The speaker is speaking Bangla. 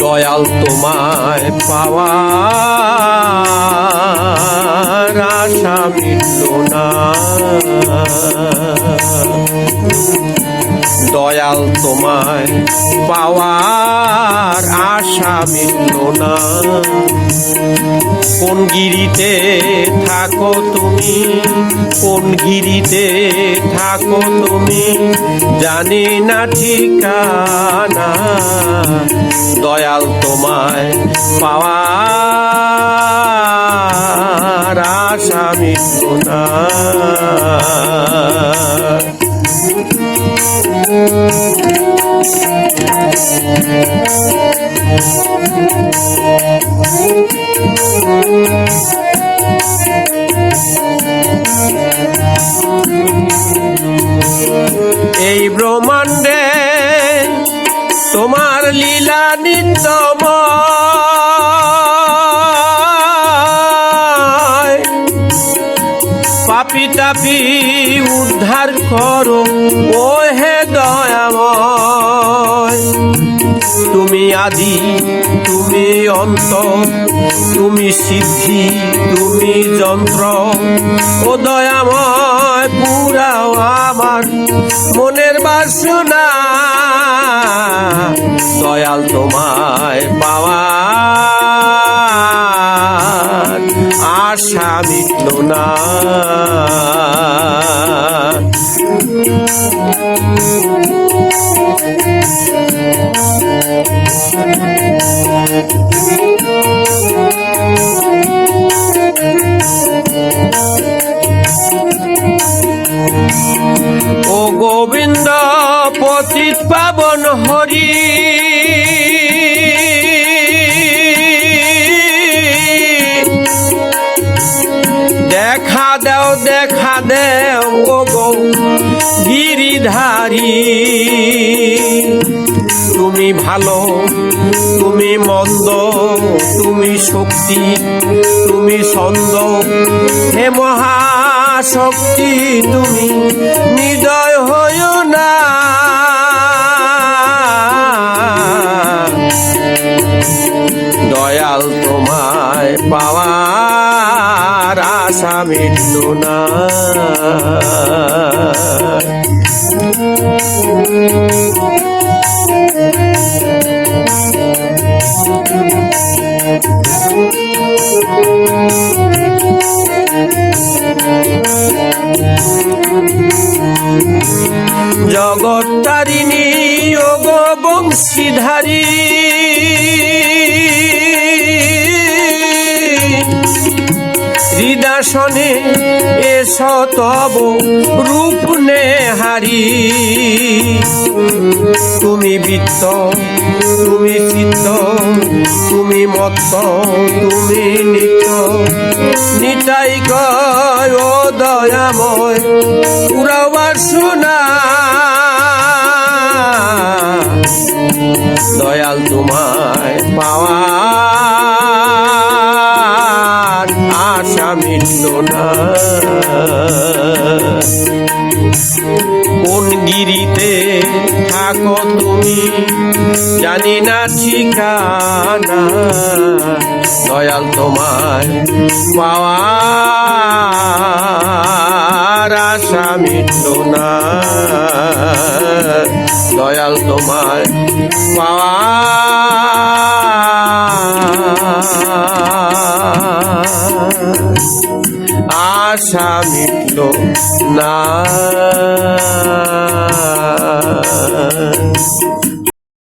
দয়াল তোমায় পাওয়া আশা মিটল না। দয়াল তোমায় পাওয়ার আশা মিটল না। কোন গিরিতে থাকো তুমি, কোন গিরিতে থাকো তুমি, জানি না ঠিকানা। দয়াল তোমায় পাওয়ার আশা মিটল না। এই ব্রহ্মাণ্ডে তোমার লীলা নিত্যময়। পাপি তাপি উদ্ধার করো ও হে দয়াময়। তুমি আদি, তুমি অন্ত তুমি সিদ্ধি, তুমি যন্ত্র। ও দয়াময় পুরাও আমার, মনের বাসনা। দয়াল তোমায় পাওয়া আশা মিটল না। দেখা দেও গো গিরিধারী। তুমি ভালো, তুমি মন্দ, তুমি শক্তি, তুমি ছন্দ, হে মহাশক্তি, তুমি নিদয় হইও না। দয়াল তোমায় পাওয়ার আশা মিটল না জগত্তারিণী যোগ বংশীধারী। হৃদাসনে এস তব রূপ নেহারি। তুমি বৃত্ত, তুমি চিত্ত, তুমি মত্ত, তুমি নিত্য। নিতাই কয় দয়াময় পুরা বাসনা দয়াল তোমায় পাওয়া গিরিতে থাকো তুমি। জানি না ঠিকানা, দয়াল তোমার পাওয়ার আশা মিটল না। দয়াল তোমার পাওয়া আশা মিটল না।